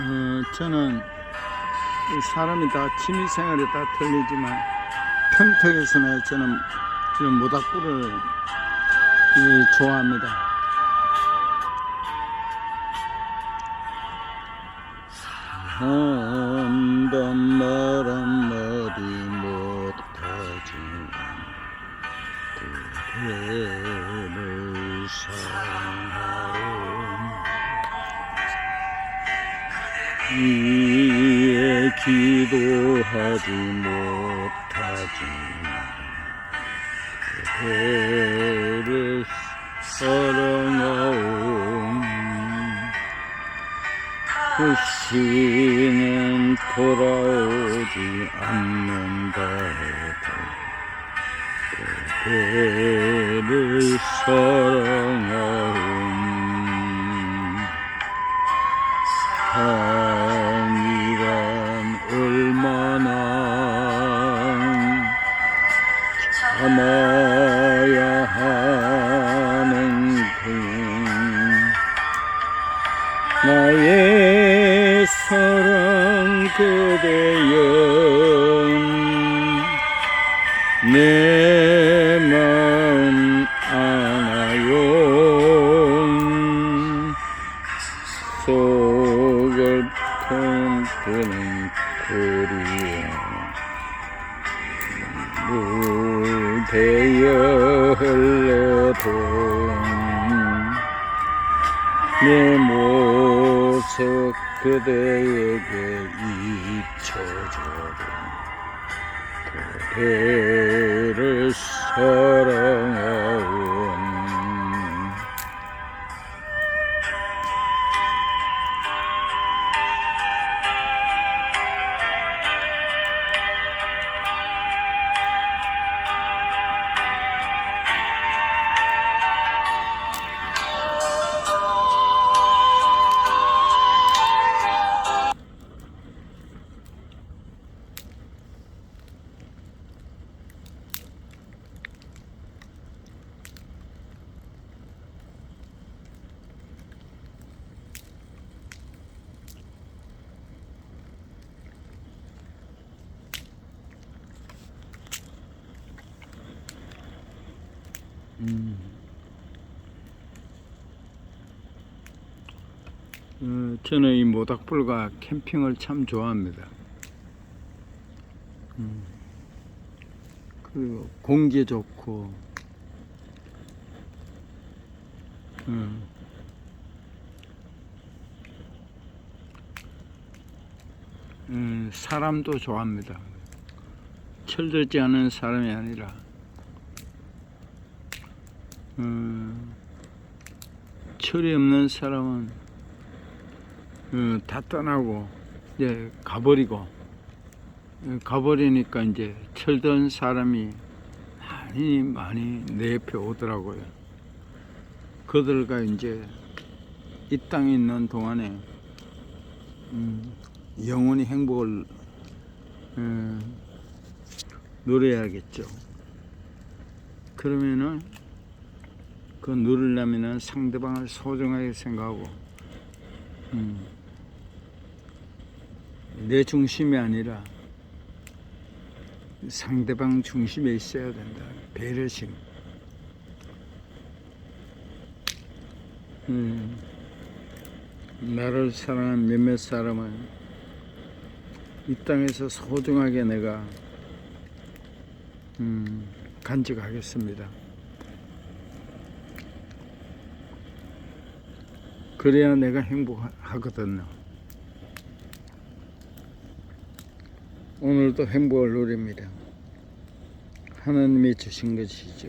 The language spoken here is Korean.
어, 저는 이 사람이 다 취미생활이 다 틀리지만 평택에서는 저는 이런 모닥불을 이, 좋아합니다. 한단 말 한마디 못하지만 그대를 사랑 위에 기도하지 못하지만 그대를 사랑하오 그 시는 돌아오지 않는다 해도 그대를 사랑하오 사 참아야 하는군 나의 사랑 그대여 내 마음 안아요. 속을 틈트는 그리움 무대여 흘러도 내 모습 그대에게 잊혀줘도 그대를 사랑하 온 어, 저는 이 모닥불과 캠핑을 참 좋아합니다. 음, 그리고 공기 좋고, 음, 음, 사람도 좋아합니다. 철들지 않은 사람이 아니라, 음, 철이 없는 사람은 어, 다 떠나고 이제 가버리고 어, 가버리니까 이제 철든 사람이 많이 많이 내 옆에 오더라고요. 그들과 이제 이 땅에 있는 동안에 음, 영원히 행복을 어, 누려야겠죠. 그러면은 그 누리려면은 상대방을 소중하게 생각하고 음, 내 중심이 아니라 상대방 중심에 있어야 된다. 배려심. 음, 나를 사랑하는 몇몇 사람은 이 땅에서 소중하게 내가 음, 간직하겠습니다. 그래야 내가 행복하거든요. 오늘도 행복을 누립니다. 하나님이 주신 것이죠.